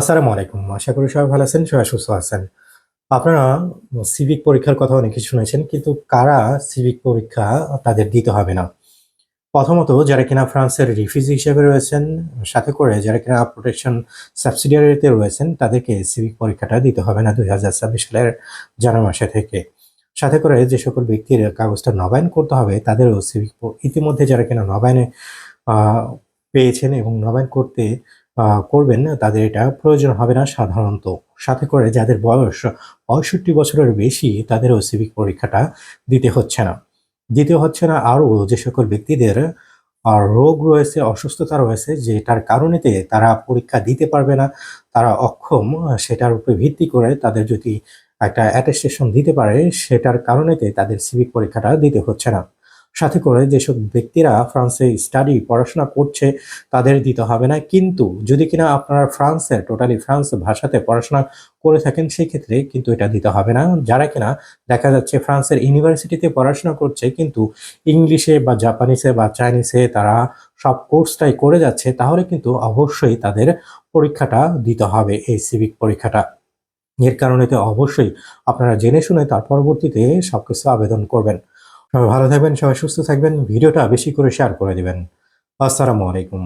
আসসালামু আলাইকুম। আশা করি সবাই ভালো আছেন, সবাই সুস্থ আছেন। আপনারা সিভিক পরীক্ষার কথা অনেকে শুনেছেন, কিন্তু কারা সিভিক পরীক্ষা তাদের দিতে হবে না? প্রথমত, যারা কিনা ফ্রান্সের রিফিউজি হিসেবে রয়েছেন, সাথে করে যারা কিনা প্রোটেকশন সাবসিডিয়ারিতে রয়েছেন, তাদেরকে সিভিক পরীক্ষাটা দিতে হবে না দুই হাজার ছাব্বিশ সালের জানুয়ারি মাসে থেকে। সাথে করে যে সকল ব্যক্তির কাগজটা নবায়ন করতে হবে, তাদেরও সিভিক ইতিমধ্যে যারা কিনা নবায়নে পেয়েছেন এবং নবায়ন করতে করবেন তাদের এটা প্রয়োজন হবে না সাধারণত। সাথে করে যাদের বয়স পঁয়ষট্টি বছরের বেশি, তাদেরও সিভিক পরীক্ষাটা দিতে হচ্ছে না। দিতে হচ্ছে না, আরও যে সকল ব্যক্তিদের রোগ রয়েছে, অসুস্থতা রয়েছে, যেটার কারণেতে তারা পরীক্ষা দিতে পারবে না, তারা অক্ষম, সেটার উপরে ভিত্তি করে তাদের যদি একটা অ্যাটেস্টেশন দিতে পারে, সেটার কারণেতে তাদের সিভিক পরীক্ষাটা দিতে হচ্ছে না। সাথে করে যেসব ব্যক্তিরা ফ্রান্সে স্টাডি পড়াশোনা করছে, তাদের দিতে হবে না। কিন্তু যদি কিনা আপনারা ফ্রান্সের টোটালি ফ্রান্স ভাষাতে পড়াশোনা করে থাকেন সেই ক্ষেত্রে কিন্তু এটা দিতে হবে না। যারা কিনা দেখা যাচ্ছে ফ্রান্সের ইউনিভার্সিটিতে পড়াশোনা করছে, কিন্তু ইংলিশে বা জাপানিসে বা চাইনিসে তারা সব কোর্সটাই করে যাচ্ছে, তাহলে কিন্তু অবশ্যই তাদের পরীক্ষাটা দিতে হবে, এই সিভিক পরীক্ষাটা। এর কারণে তো অবশ্যই আপনারা জেনে শুনে তার পরবর্তীতে সবকিছু আবেদন করবেন। ভালো থাকবেন সবাই সুস্থ থাকবেন ভিডিওটা বেশি করে শেয়ার করে দিবেন। আসসালামু আলাইকুম।